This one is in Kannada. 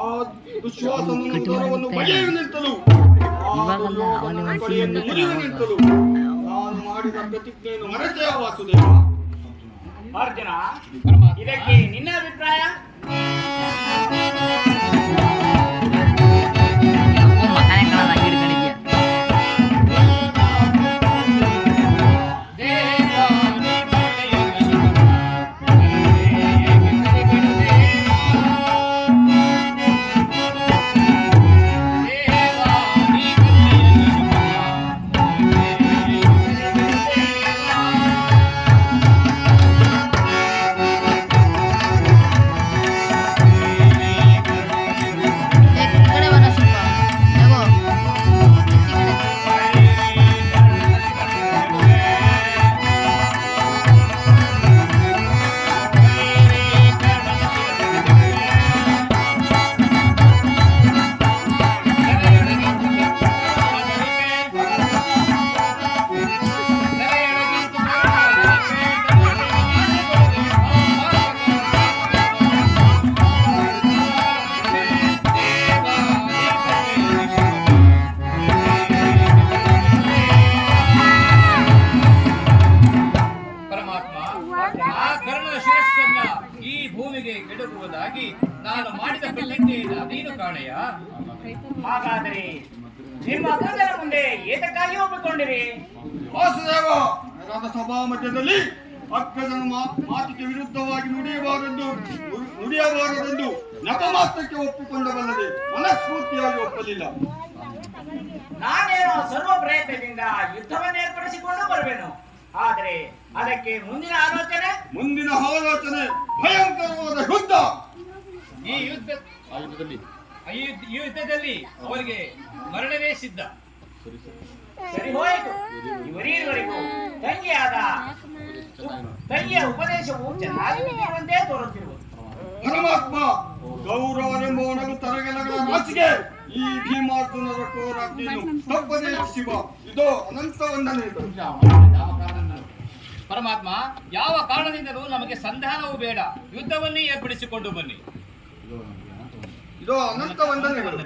ಆ ದುಶ್ವಾಸನ ಬಗೆಯು ನಿಂತಲು ಆ ಮುರಿದು ಅವಾಗ. ನಿಂತಲು ನಾನು ಮಾಡಿದ ಪ್ರತಿಜ್ಞೆಯನ್ನು ಮರೆತೆಯ ವಾಸುದೇವ. ಅರ್ಜುನ. ಇದಕ್ಕೆ ನಿನ್ನ ಅಭಿಪ್ರಾಯ? ಆ ಕರ್ಣದ ಶಿರಸ್ಸನ್ನ ಈ ಭೂಮಿಗೆ ಕೆಡಗುವುದಾಗಿ ನಾನು ಮಾಡಿದ ಪ್ರತಿಜ್ಞೆಯಿಂದ ನೀನು ಕಾಣೆಯ? ಹಾಗಾದರೆ ನಿಮ್ಮ ಅಗ್ರಜರ ಮುಂದೆ ಏತಕ್ಕಾಗಿ ಒಪ್ಪಿಕೊಂಡಿರಿ? ವಾಸುದೇವ ನಗರದ ಸಭಾ ಮಧ್ಯದಲ್ಲಿ ಮಾ- ಮಾತಿಗೆ ವಿರುದ್ಧವಾಗಿ ನುಡಿಯಬಾರದು ನು- ನುಡಿಯಬಾರದೆಂದು ನಪಮಾತ್ರಕ್ಕೆ ಒಪ್ಪಿಕೊಂಡವಲ್ಲದೆ ಮನಸ್ಫೂರ್ತಿಯಾಗಿ ಒಪ್ಪಲಿಲ್ಲ. ನಾನೇನೋ ಸರ್ವ ಪ್ರಯತ್ನದಿಂದ ಯುದ್ಧವನ್ನು ಏರ್ಪಡಿಸಿಕೊಂಡು ಬರುವೆನು ಆದರೆ ಅದಕ್ಕೆ ಮುಂದಿನ ಆಲೋಚನೆ? ಮುಂದಿನ ಆಲೋಚನೆ ಭಯಂಕರವಾದ ಯುದ್ಧ. ಈ ಯುದ್ಧ ಈ ಯುದ್ಧ- ಈ ಯುದ್ಧದಲ್ಲಿ ಅವರಿಗೆ ಮರಣವೇ ಸಿದ್ಧ. ಸರಿ ಹೋಯಿತು. ಇವರೀವರೆಗೂ ತಂಗಿಯಾದ ತಂಗಿಯ ಉಪದೇಶವು ಚೆನ್ನಾಗಿ ಒಂದೇ ತೋರುತ್ತಿರುವುದು. ಪರಮಾತ್ಮ ಗೌರವನೆಂಬವನನ್ನು ತರಗೆಲಗಳ ರಾಸಿಗೆ ಈ ಭೀಮಾರ್ಜುನರ ಕೋರಾಜ್ಞೆಯನ್ನು ತಪ್ಪದೇ ಶಿವ ಇದೋ ಅನಂತ ವಂದನೆಗಳು ಪರಮಾತ್ಮ ಯಾವ ಕಾರಣದಿಂದಲೂ ನಮಗೆ ಸಂಧಾನವೂ ಬೇಡ. ಯುದ್ಧವನ್ನೇ ಏರ್ಪಡಿಸಿಕೊಂಡು ಬನ್ನಿ. ಇದು ಅನಂತ ವಂದನೆಗಳು.